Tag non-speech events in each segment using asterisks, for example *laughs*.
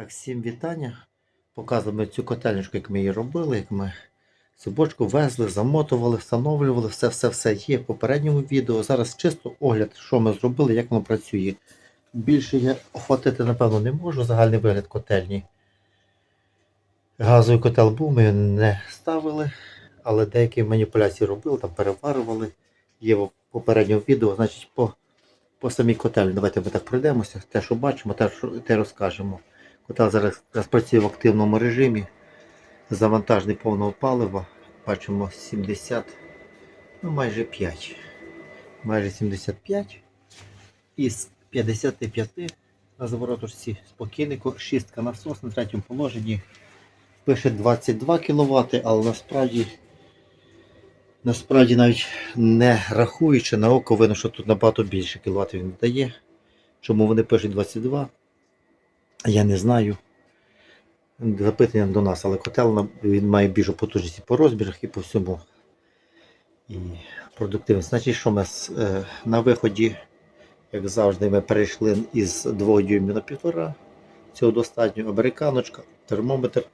Так, всім вітання. Показуємо цю котельничку, як ми її робили, як ми цю бочку везли, замотували, встановлювали, все-все-все є в попередньому відео. Зараз чисто огляд, що ми зробили, як воно працює. Більше я охватити, напевно, не можу. Загальний вигляд котельні. Газовий котел був, ми не ставили, але деякі маніпуляції робили, там переварювали. Є в попередньому відео, значить, по, по самій котельні. Давайте ми так пройдемося. Те, що бачимо, те, що, те розкажемо. Котел зараз, зараз працює в активному режимі. Завантажений повного палива. Бачимо 70, ну майже 5. Майже 75. Із 55 на заворотушці спокійнику, шістка насос на третьому положенні. Пише 22 кВт, але насправді насправді навіть не рахуючи на око, видно, що тут набагато більше кВт він дає. Чому вони пишуть 22? Я не знаю. Запитання до нас, але котел він має більшу потужність по розмірах і по всьому. І продуктивність. Значить, що ми е, на виході, як завжди, ми перейшли із 2 дюймів на 1,5. Цього достатньо американочка, термометр,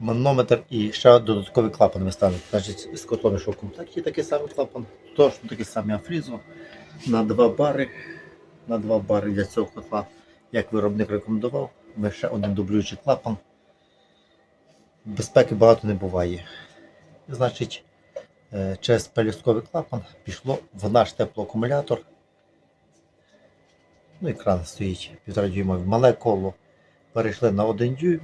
манометр і ще додатковий клапан ми ставимо. Значить, з котлом йшов в комплекті такий самий клапан, точно такий самий афрізо на 2 бари. На 2 бари для цього котла, як виробник рекомендував, ми ще один дублюючий клапан. Безпеки багато не буває. Значить, е, через пелюстковий клапан пішло в наш теплоакумулятор. Ну, екран стоїть півтора дюймовий. Мале коло перейшли на 1 дюйм.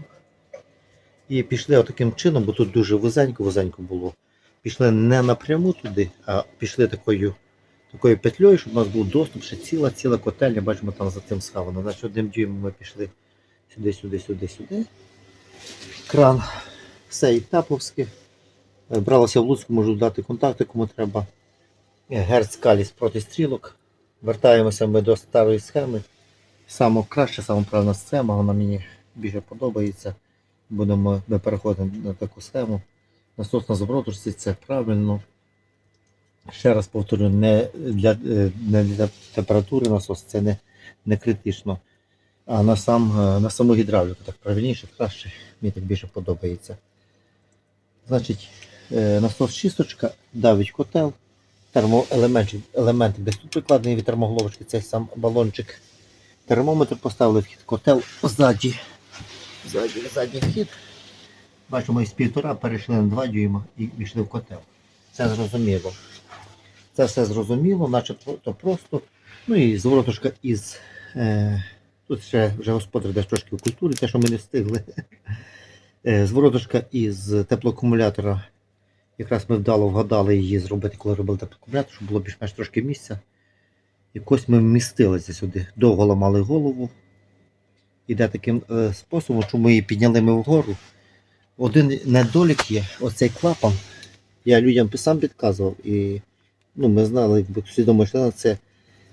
І пішли отаким чином, бо тут дуже вузенько, вузенько було. Пішли не напряму туди, а пішли такою, такою петлею, щоб у нас був доступ, ще ціла, ціла котельня, бачимо там за цим схавано. Значить, одним дюймом ми пішли сюди, сюди, сюди, сюди. Кран. Все і. Е, Бралося в Луцьку, можу дати контакти, кому треба. Е, Герц каліс проти стрілок. Вертаємося ми до старої схеми. Саме краще, саме правильна схема, вона мені більше подобається. Будемо, ми переходимо на таку схему. Насос на це правильно. Ще раз повторю, не для, е, не для температури насос, це не, не критично. А на, сам, е, на саму гідравліку так правильніше, краще, мені так більше подобається. Значить, е, насос чисточка, давить котел, термоелементик, елементик десь тут прикладений від термоголовочки, цей сам балончик. Термометр поставили вхід котел ззаді. Ззаді, задній вхід. Бачимо, із півтора перейшли на 2 дюйма і пішли в котел. Це зрозуміло. Це все зрозуміло, начебто просто. Ну і зворотушка із. Е, тут ще вже господар десь трошки в культурі, те, що ми не встигли. Е, зворотушка із теплоакумулятора. Якраз ми вдало вгадали її зробити, коли робили теплоакумулятор, щоб було більш-менш трошки місця. Якось ми вмістилися сюди. Довго ламали голову. Іде таким е, способом, що ми її підняли ми вгору. Один недолік є, оцей клапан. Я людям сам підказував, і ну, ми знали, якби свідомо йшли це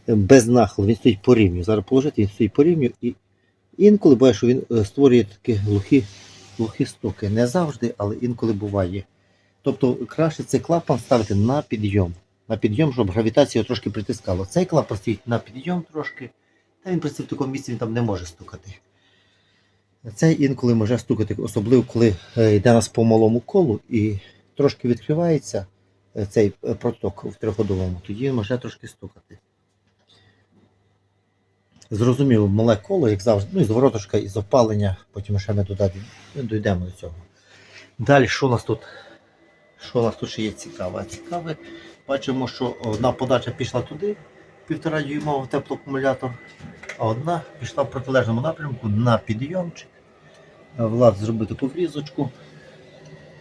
без нахилу, він стоїть по рівню. Зараз положити, він стоїть по рівню і інколи буває, що він е, створює такі глухі, глухі стоки. Не завжди, але інколи буває. Тобто краще цей клапан ставити на підйом. На підйом, щоб гравітація його трошки притискала. Цей клапан стоїть на підйом трошки, та він просто в такому місці він там не може стукати. Цей інколи може стукати, особливо коли е, йде нас по малому колу і трошки відкривається е, цей е, проток в трьохходовому, тоді може трошки стукати. Зрозуміло, мале коло, як завжди, ну і зворотушка із опалення, потім ще ми туди дійдемо до цього. Далі, що у нас тут? Що у нас тут ще є цікаве? Цікаве. Бачимо, що одна подача пішла туди, півтора дюймовий теплоакумулятор, а одна пішла в протилежному напрямку на підйомчик. Влад зробив таку врізочку,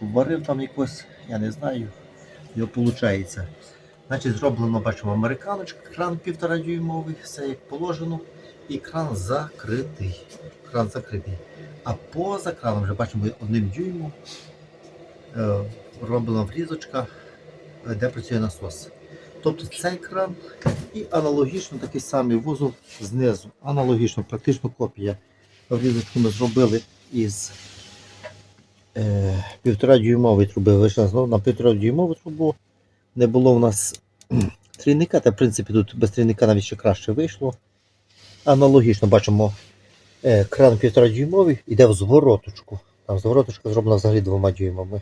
варив там якось, я не знаю, його виходить. Значить, зроблено, бачимо, американочка, кран півтора дюймовий, все як положено, і кран закритий. Кран закритий. А поза краном вже бачимо одним дюймом е, роблена врізочка, е, де працює насос. Тобто цей кран і аналогічно такий самий вузол знизу. Аналогічно, практично копія. Врізочку ми зробили із е, півтора дюймової труби. Вийшла знову на півтора дюймову трубу. Не було в нас *clears throat* трійника, та в принципі тут без трійника навіть ще краще вийшло. Аналогічно бачимо Е, Кран 1,5 дюймовий йде в звороточку. Там звороточка зроблена взагалі двома дюймами.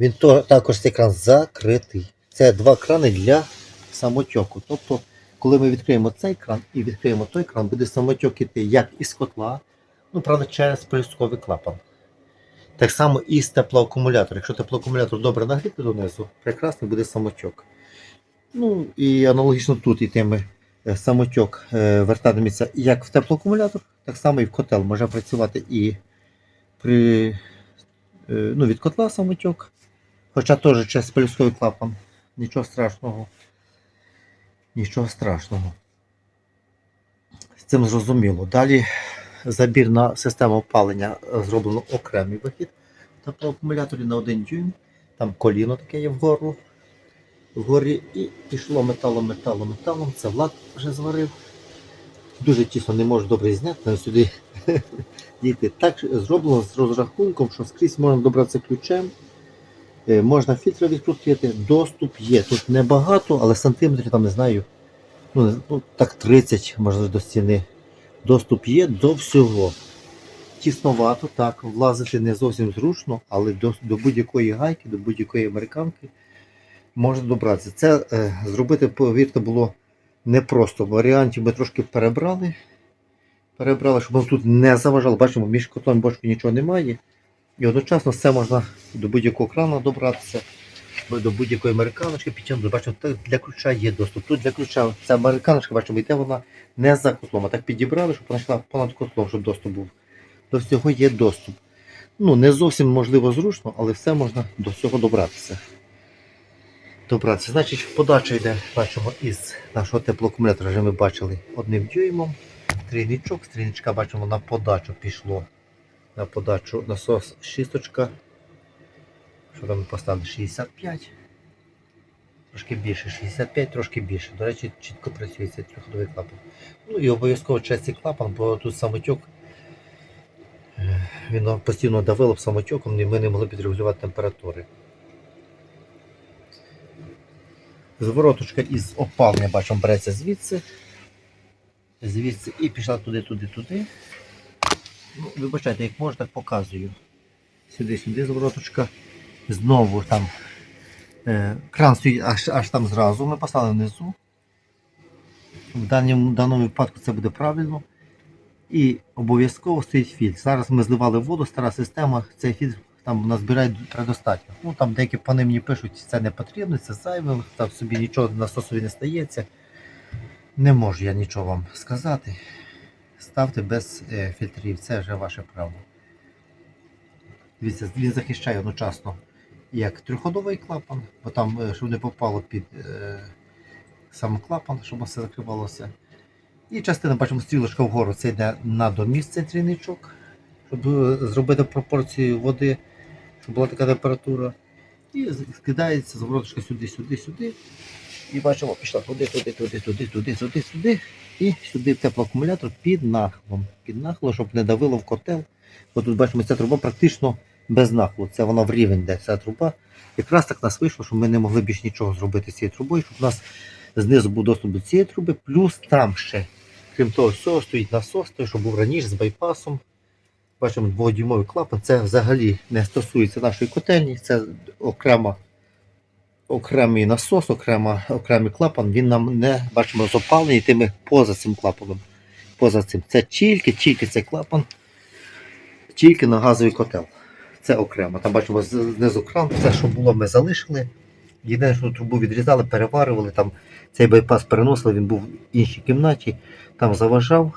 Він то, також цей кран закритий. Це два крани для самотьоку. Тобто, коли ми відкриємо цей кран і відкриємо той кран, буде самотьок іти як із котла, ну, правда, через пелюстковий клапан. Так само і з теплоакумулятора. Якщо теплоакумулятор добре нагріти донизу, прекрасний буде самотьок. Ну і аналогічно тут ітиме е, самотьок е, вертатиметься як в теплоакумулятор, так само і в котел. Може працювати і при, е, ну, від котла самотьок, хоча теж через пелюстковий клапан. Нічого страшного. Нічого страшного. З цим зрозуміло. Далі забір на систему опалення е, зроблено окремий вихід. Тобто акумуляторі на 1 дюйм. Там коліно таке є вгору. Вгорі і пішло металом, металом, металом. Це Влад вже зварив. Дуже тісно не можу добре зняти, сюди *laughs* дійти. Так зроблено з розрахунком, що скрізь можна добратися ключем. Е, Можна фільтри відкрутити, доступ є. Тут небагато, але сантиметрів там не знаю. Ну, ну так 30 можна до стіни. Доступ є до всього. Тісновато, так, влазити не зовсім зручно, але до, до будь-якої гайки, до будь-якої американки можна добратися. Це е, зробити, повірте, було непросто. Варіантів ми трошки перебрали. Перебрали, щоб воно тут не заважало. Бачимо, між котлом і нічого немає. І одночасно все можна до будь-якого крана добратися, до будь-якої американочки підтягнути. Бачимо, так для ключа є доступ. Тут для ключа ця американочка, бачимо, йде вона не за котлом, а так підібрали, щоб вона йшла понад котлом, щоб доступ був. До всього є доступ. Ну, не зовсім можливо зручно, але все можна до всього добратися. Добратися. Значить, подача йде, бачимо, із нашого теплоакумулятора, вже ми бачили одним дюймом. Трійничок, з бачимо на подачу пішло. На подачу насос шісточка. Що там поставили? 65. Трошки більше, 65, трошки більше. До речі, чітко працює цей трьохходовий клапан. Ну і обов'язково цей клапан, бо тут самотьок. е, Він постійно давило самотьоком, і ми не могли підрегулювати температури. Звороточка із опалення, бачимо, береться звідси. Звідси і пішла туди, туди, туди. Ну, вибачайте, як можна, так показую. Сюди, сюди звороточка. Знову там е, кран стоїть аж, аж там зразу. Ми поставили внизу. В даному, даному випадку це буде правильно. І обов'язково стоїть фільтр. Зараз ми зливали воду, стара система, цей фільтр там назбирають предостатньо. Ну там деякі пани мені пишуть, це не потрібно, це зайве, там собі нічого насосові не стається. Не можу я нічого вам сказати. Ставте без е, фільтрів, це вже ваше право. Дивіться, він захищає одночасно як трьохходовий клапан, бо там, е, щоб не попало під е, сам клапан, щоб все закривалося. І частина, бачимо, стрілочка вгору, це йде на доміст цей трійничок, щоб е, зробити пропорцію води, щоб була така температура. І скидається звороточка сюди, сюди, сюди. І бачимо, пішла туди, туди, туди, туди, туди, туди, сюди. І сюди в теплоакумулятор під нахилом. Під нахилом, щоб не давило в котел. Бо тут бачимо, ця труба практично без нахилу. Це вона в рівень, де ця труба. Якраз так нас вийшло, що ми не могли більш нічого зробити з цією трубою, щоб у нас знизу був доступ до цієї труби, плюс там ще, крім того всього, стоїть насос, той, що був раніше з байпасом. Бачимо дводюймовий клапан. Це взагалі не стосується нашої котельні, це окрема, окремий насос, окрема, окремий клапан. Він нам не бачимо запалений тими поза цим клапаном. Поза цим. Це тільки, тільки цей клапан, тільки на газовий котел. Це окремо. Там бачимо знизу кран, все, що було, ми залишили. Єдине, що трубу відрізали, переварювали, там цей байпас переносили, він був в іншій кімнаті, там заважав.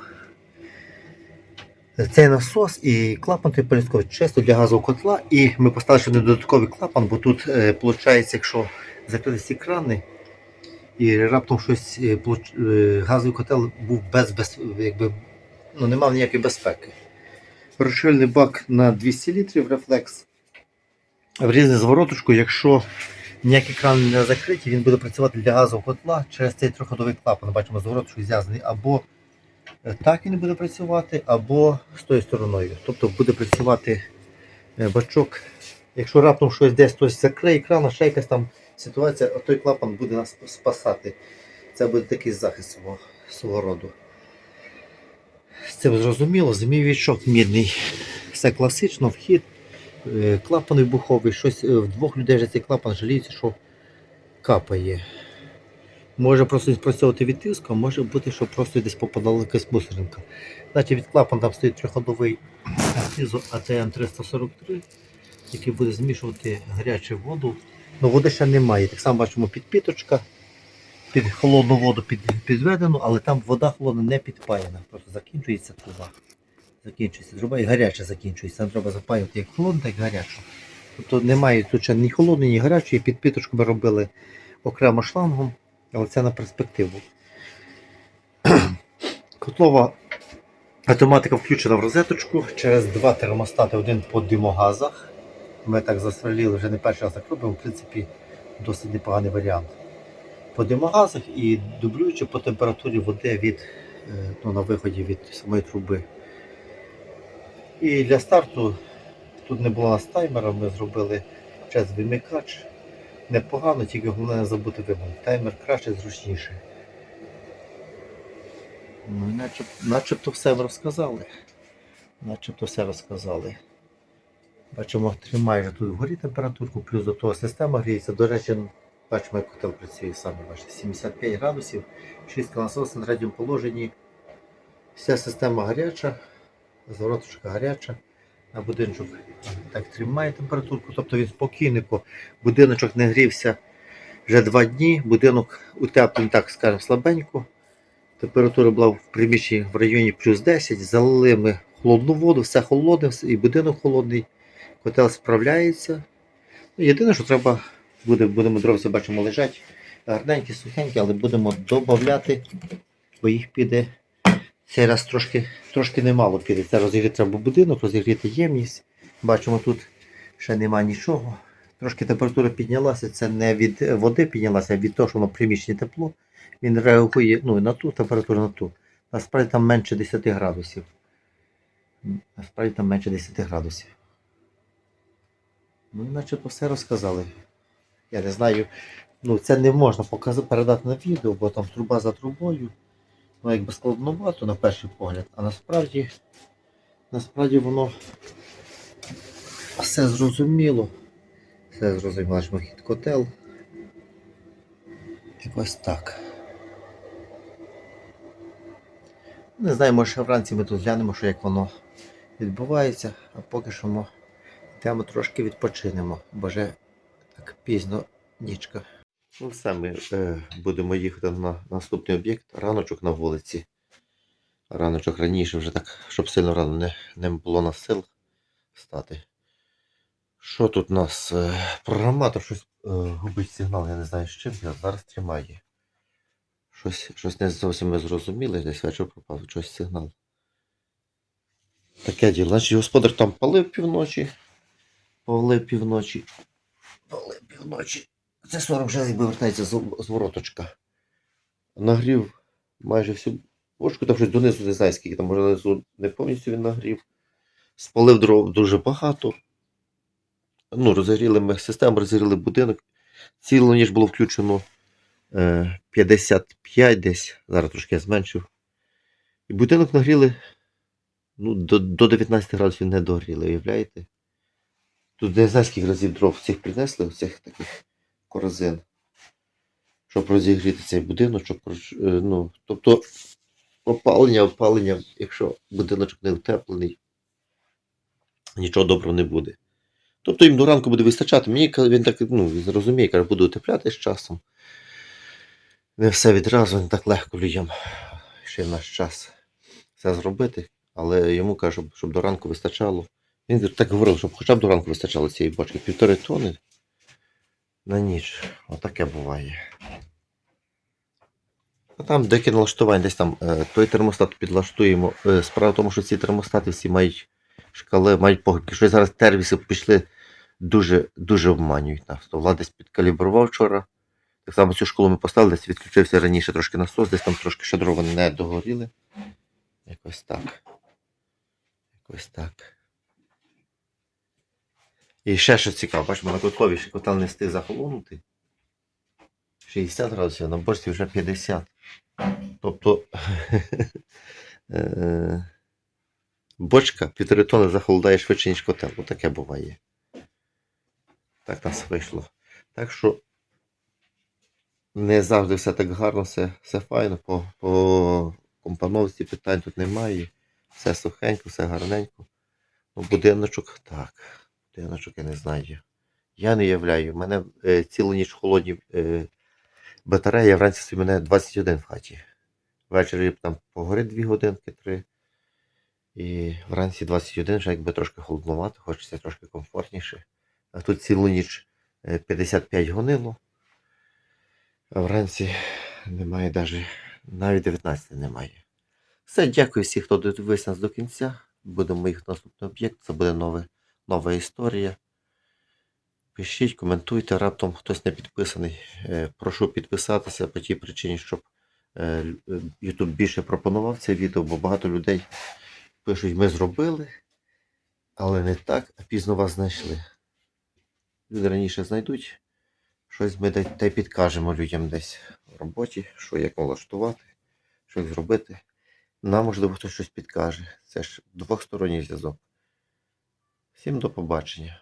Цей насос і клапан той полістковий чисто для газового котла. І ми поставили ще додатковий клапан, бо тут, виходить, якщо закрити ці крани, і раптом щось е, е, газовий котел був без, без якби, ну, не мав ніякої безпеки. Розширильний бак на 200 літрів рефлекс. Врізаний звороточку, якщо ніякі крани не закриті, він буде працювати для газового котла через цей трьохходовий клапан. Бачимо, звороточку зв'язаний або е, так він буде працювати, або з тою стороною. Тобто буде працювати е, бачок. Якщо раптом щось десь хтось закриє кран, ще якась там ситуація, той клапан буде нас спасати. Це буде такий захист свого, свого роду. З цим зрозуміло, змійовичок мідний. Все класично, вхід, е, клапан вибуховий, щось е, в двох людей вже цей клапан жаліється, що капає. Може просто спрацьовувати від тиску, може бути, що просто десь попадала якась мусоринка. Значить від клапан там стоїть триходовий СІЗО АТМ 343, який буде змішувати гарячу воду. Ну води ще немає. Так само бачимо підпіточка. Під холодну воду під, підведено, але там вода холодна не підпаяна. Просто закінчується труба. Закінчується труба і гаряча закінчується. Там треба запаювати як холодну, так і гарячу. Тобто немає тут ні холодної, ні гарячої. Підпіточку ми робили окремо шлангом, але це на перспективу. *clears throat* Котлова автоматика включена в розеточку через два термостати, один по димогазах. Ми так застрелили, вже не перший раз так робимо, в принципі, досить непоганий варіант. По димогазах і дублюючи по температурі води від, е, ну, на виході від самої труби. І для старту тут не було нас таймера, ми зробили час вимикач. Непогано, тільки головне не забути вимкнути. Таймер краще, зручніше. Ну, начеб, начебто все розказали. Начебто все розказали. Бачимо, тримає тут вгорі температурку, плюс до того система гріється. До речі, бачимо, як котел працює самі бачите, 75 градусів, 6 насос на третьому положенні. Вся система гаряча, звороточка гаряча. На будиночок так тримає температурку, тобто він спокійнико. Будиночок не грівся вже два дні, будинок утеплений, так скажемо, слабенько. Температура була в приміщенні в районі плюс 10, залили ми холодну воду, все холодне, і будинок холодний, котел справляється. Ну, Єдине, що треба буде, будемо дровці, бачимо, лежать гарненькі, сухенькі, але будемо додати, бо їх піде цей раз трошки, трошки немало піде. Це розігріти треба будинок, розігріти ємність. Бачимо, тут ще нема нічого. Трошки температура піднялася, це не від води піднялася, а від того, що воно в приміщенні тепло. Він реагує ну, на ту температуру, на ту. Насправді там менше 10 градусів. Насправді там менше 10 градусів. Ну, начебто все розказали. Я не знаю. Ну, це не можна показати, передати на відео, бо там труба за трубою. Ну, якби складновато на перший погляд, а насправді, насправді воно все зрозуміло. Все зрозуміло, що хід котел. Якось так. Не знаю, може ще вранці ми тут глянемо, що як воно відбувається, а поки що ми йдемо трошки відпочинемо, бо вже так пізно нічка. Ну все, ми е, будемо їхати на наступний об'єкт. Раночок на вулиці. Раночок раніше вже так, щоб сильно рано не, не було на сил стати. Що тут у нас? Е, програматор щось е, губить сигнал, я не знаю з чим, я зараз тримає. Щось, щось не зовсім ми зрозуміли, десь вечір пропав, щось сигнал. Таке діло. Значить, господар там палив півночі. Палив півночі. Палив півночі. Це 40 вже якби вертається з, з вороточка. Нагрів майже всю бочку, там щось донизу не знаю, скільки там, може донизу не повністю він нагрів. Спалив дров дуже багато. Ну, розігріли ми систему, розігріли будинок. Цілу ніж було включено е, 55 десь. Зараз трошки я зменшив. І будинок нагріли ну, до, до 19 градусів не догріли, уявляєте? Тут не знаю, скільки разів дров цих принесли, оцих таких корзин, щоб розігріти цей будиночок. е, Ну, тобто опалення, опалення, якщо будиночок не утеплений, нічого доброго не буде. Тобто їм до ранку буде вистачати. Мені він так ну, він розуміє, каже, буду утепляти з часом. Не все відразу, не так легко людям. Ще в наш час це зробити, але йому кажу, щоб до ранку вистачало. Він так говорив, щоб хоча б до ранку вистачало цієї бочки. Півтори тони на ніч. Отаке буває. А там деякі налаштування, десь там е, той термостат підлаштуємо. Е, справа в тому, що ці термостати всі мають шкали, мають похибки. Що зараз тервіси пішли дуже, дуже обманюють нас. То влад десь підкалібрував вчора. Так само цю школу ми поставили, десь відключився раніше трошки насос, десь там трошки ще дрова не догоріли. Якось так. Якось так. І ще що цікаво, бачимо, на котлові ще котел не встиг захолонути. 60 градусів, а на борщі вже 50. Тобто *laughs* Е, бочка півтори тони захолодає швидше, ніж котел. Ну, таке буває. Так нас вийшло. Так що не завжди все так гарно, все, все файно. По, по компоновці питань тут немає. Все сухенько, все гарненько. Ну, будиночок, так. Будиночок я не знаю. Я не являю. У мене е, цілу ніч холодні е, батареї, а вранці собі мене 21 в хаті. Ввечері там погорить 2 годинки, 3. І вранці 21, вже якби трошки холодновато, хочеться трошки комфортніше. А тут цілу ніч е, 55 гонило. А вранці немає навіть, навіть 19 немає. Все, дякую всім, хто дивився нас до кінця. Будемо їх наступний об'єкт. Це буде нове, нова історія. Пишіть, коментуйте, раптом хтось не підписаний. Е, Прошу підписатися по тій причині, щоб е, YouTube більше пропонував це відео, бо багато людей пишуть, ми зробили, але не так, а пізно вас знайшли. Люди раніше знайдуть, щось ми та й- підкажемо людям десь в роботі, що як налаштувати, що як зробити. Нам, можливо, хтось щось підкаже. Це ж двосторонній зв'язок. Всім до побачення.